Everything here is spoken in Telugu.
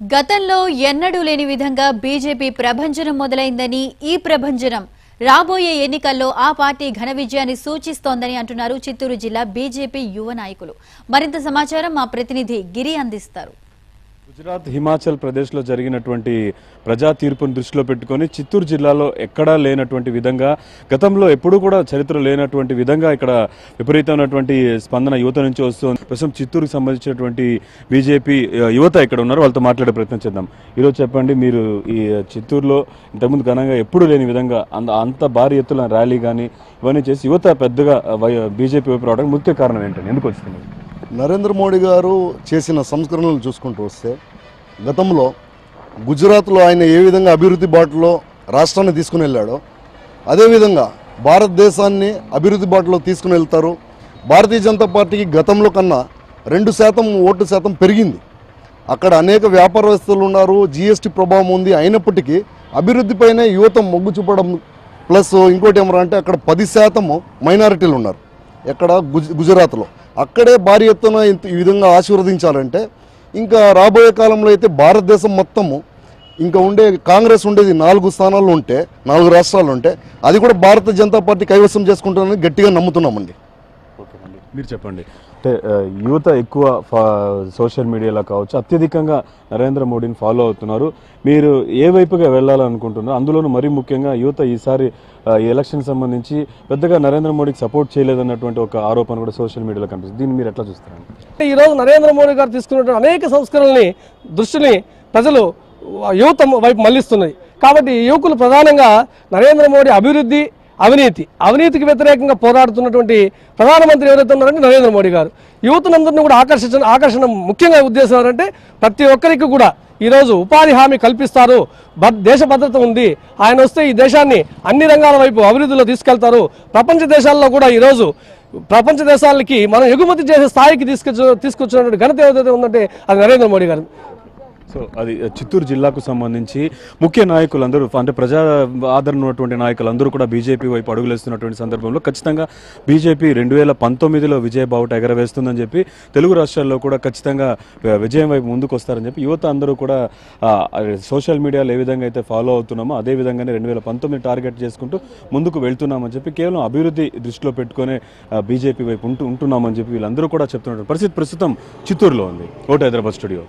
గతంలో ఎన్నడూ లేని విధంగా బీజేపీ ప్రభంజనం మొదలైందని ఈ ప్రభంజనం రాబోయే ఎన్నికల్లో ఆ పార్టీ ఘన విజయాన్ని సూచిస్తోందని అంటున్నారు చిత్తూరు జిల్లా బీజేపీ యువ నాయకులు. మరింత సమాచారం మా ప్రతినిధి గిరి అందిస్తారు. గుజరాత్ హిమాచల్ ప్రదేశ్లో జరిగినటువంటి ప్రజా తీర్పును దృష్టిలో పెట్టుకొని చిత్తూరు జిల్లాలో ఎక్కడా లేనటువంటి విధంగా గతంలో ఎప్పుడూ కూడా చరిత్ర లేనటువంటి విధంగా ఇక్కడ విపరీతమైనటువంటి స్పందన యువత నుంచి వస్తుంది. ప్రస్తుతం చిత్తూరుకు సంబంధించినటువంటి బీజేపీ యువత ఇక్కడ ఉన్నారు. వాళ్ళతో మాట్లాడే ప్రయత్నం చేద్దాం. ఈరోజు చెప్పండి మీరు ఈ చిత్తూరులో ఇంతకుముందు ఘనంగా ఎప్పుడూ లేని విధంగా అంత అంత భారీ ఎత్తున ర్యాలీ కానీ ఇవన్నీ చేసి యువత పెద్దగా బీజేపీ వైపు రావడానికి ముఖ్య కారణం ఏంటండి ఎందుకు వచ్చింది? నరేంద్ర మోడీ గారు చేసిన సంస్కరణలు చూసుకుంటూ వస్తే గతంలో గుజరాత్లో ఆయన ఏ విధంగా అభివృద్ధి బాటలో రాష్ట్రాన్ని తీసుకుని వెళ్ళాడో అదేవిధంగా భారతదేశాన్ని అభివృద్ధి బాటలో తీసుకుని వెళ్తారు. భారతీయ జనతా పార్టీకి గతంలో కన్నా రెండు శాతం ఓటు శాతం పెరిగింది. అక్కడ అనేక వ్యాపారస్తులు ఉన్నారు జిఎస్టీ ప్రభావం ఉంది అయినప్పటికీ అభివృద్ధిపైనే యువత మొగ్గు చూపడం ప్లస్ ఇంకోటి ఏమరా అంటే అక్కడ పది శాతము మైనారిటీలు ఉన్నారు. ఎక్కడ గుజ గుజరాత్లో. అక్కడే భారీ ఎత్తున ఇంత- ఈ విధంగా ఆశీర్వదించాలంటే ఇంకా రాబోయే కాలంలో అయితే భారతదేశం మొత్తము ఇంకా ఉండే కాంగ్రెస్ ఉండేది నాలుగు స్థానాల్లో ఉంటే నాలుగు రాష్ట్రాలు ఉంటే అది కూడా భారత జనతా పార్టీ కైవసం చేసుకుంటుందని గట్టిగా నమ్ముతున్నామండి. మీరు చెప్పండి. అంటే యువత ఎక్కువ సోషల్ మీడియాలో కావచ్చు అత్యధికంగా నరేంద్ర మోడీని ఫాలో అవుతున్నారు. మీరు ఏ వైపుగా వెళ్ళాలనుకుంటున్నారు? అందులోనూ మరీ ముఖ్యంగా యువత ఈసారి ఎలక్షన్ సంబంధించి పెద్దగా నరేంద్ర మోడీకి సపోర్ట్ చేయలేదన్నటువంటి ఒక ఆరోపణ కూడా సోషల్ మీడియాలో కనిపిస్తుంది. దీన్ని మీరు ఎట్లా చూస్తారు? అంటే ఈరోజు నరేంద్ర మోడీ గారు తీసుకున్నటువంటి అనేక సంస్కరణల్ని దృష్టిని ప్రజలు యువత వైపు మళ్ళిస్తున్నది కాబట్టి యువకులు ప్రధానంగా నరేంద్ర మోడీ అభివృద్ధి అవినీతి. అవినీతికి వ్యతిరేకంగా పోరాడుతున్నటువంటి ప్రధానమంత్రి ఎవరైతే ఉన్నారంటే నరేంద్ర మోడీ గారు. యువతనందరినీ కూడా ఆకర్షించ ఆకర్షణ ముఖ్యంగా ఉద్దేశం ఏంటంటే ప్రతి ఒక్కరికి కూడా ఈరోజు ఉపాధి హామీ కల్పిస్తారు. దేశ భద్రత ఉంది. ఆయన వస్తే ఈ దేశాన్ని అన్ని రంగాల వైపు అభివృద్ధిలో తీసుకెళ్తారు. ప్రపంచ దేశాల్లో కూడా ఈరోజు ప్రపంచ దేశాలకి మనం ఎగుమతి చేసే స్థాయికి తీసుకొచ్చు తీసుకొచ్చినటువంటి ఘనత ఏదైతే ఉందంటే అది నరేంద్ర మోడీ గారు. సో అది చిత్తూరు జిల్లాకు సంబంధించి ముఖ్య నాయకులందరూ అంటే ప్రజా ఆదరణ ఉన్నటువంటి నాయకులందరూ కూడా బీజేపీ వైపు అడుగులేస్తున్నటువంటి సందర్భంలో ఖచ్చితంగా బీజేపీ రెండు వేల పంతొమ్మిదిలో విజయ బావుట ఎగరవేస్తుందని చెప్పి తెలుగు రాష్ట్రాల్లో కూడా ఖచ్చితంగా విజయం వైపు ముందుకు వస్తారని చెప్పి యువత అందరూ కూడా సోషల్ మీడియాలో ఏ విధంగా అయితే ఫాలో అవుతున్నామో అదే విధంగానే రెండు వేల పంతొమ్మిది టార్గెట్ చేసుకుంటూ ముందుకు వెళ్తున్నామని చెప్పి కేవలం అభివృద్ధి దృష్టిలో పెట్టుకునే బీజేపీ వైపు ఉంటూ ఉంటున్నామని చెప్పి వీళ్ళందరూ కూడా చెప్తున్నారు పరిస్థితి ప్రస్తుతం చిత్తూరులో ఉంది. ఓటు హైదరాబాద్ స్టూడియో.